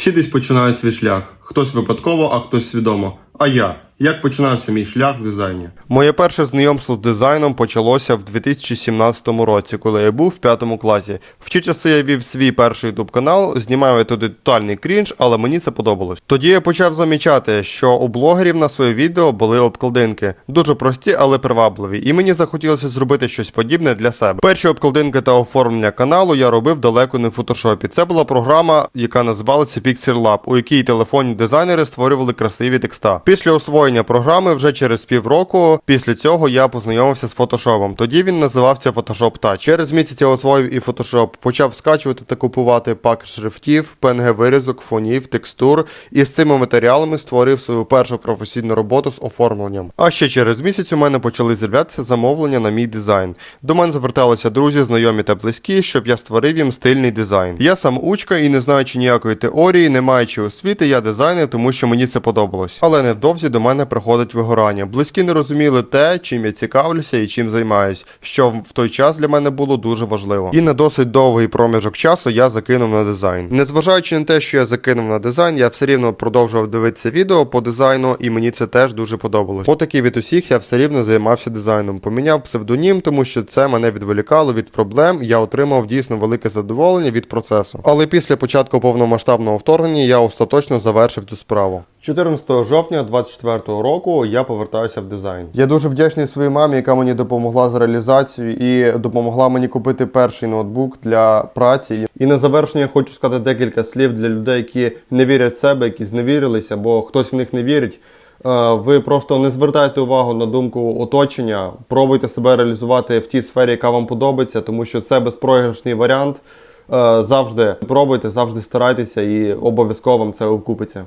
Всі десь починають свій шлях. Хтось випадково, а хтось свідомо. А я? Як починався мій шлях в дизайні? Моє перше знайомство з дизайном почалося в 2017 році, коли я був в п'ятому класі. В ті часи я вів свій перший ютуб канал, знімав я туди тотальний крінж, але мені це подобалось. Тоді я почав замічати, що у блогерів на своє відео були обкладинки, дуже прості, але привабливі, і мені захотілося зробити щось подібне для себе. Перші обкладинки та оформлення каналу я робив далеко не в фотошопі. Це була програма, яка називалася Pixel у якій телефонні дизайнери створювали красиві текста. Після освоєння програми вже через півроку після цього я познайомився з фотошопом. Тоді він називався Photoshop Touch. Через місяць я освоїв і Photoshop, почав скачувати та купувати пак шрифтів, PNG вирізок, фонів, текстур і з цими матеріалами створив свою першу професійну роботу з оформленням. А ще через місяць у мене почали з'являтися замовлення на мій дизайн. До мене зверталися друзі, знайомі та близькі, щоб я створив їм стильний дизайн. Я сам учка і не знаючи ніякої теорії, не маючи освіти, я дизайнер, тому що мені це подобалось. Але невдовзі до мене приходить вигорання. Близькі не розуміли те, чим я цікавлюся і чим займаюсь, що в той час для мене було дуже важливо. І на досить довгий проміжок часу я закинув на дизайн. Незважаючи на те, що я закинув на дизайн, я все рівно продовжував дивитися відео по дизайну, і мені це теж дуже подобалось. Отакий від усіх я все рівно займався дизайном. Поміняв псевдонім, тому що це мене відволікало від проблем. Я отримав дійсно велике задоволення від процесу. Але після початку повномасштабного вторгнення я остаточно завершив цю справу. 14 жовтня 24 року я повертаюся в дизайн. Я дуже вдячний своїй мамі, яка мені допомогла з реалізацією і допомогла мені купити перший ноутбук для праці. І на завершення хочу сказати декілька слів для людей, які не вірять в себе, які зневірилися, бо хтось в них не вірить. Е, Ви просто не звертайте увагу на думку оточення, пробуйте себе реалізувати в тій сфері, яка вам подобається, тому що це безпроіграшний варіант. Е, Завжди пробуйте, завжди старайтеся і обов'язково вам це окупиться.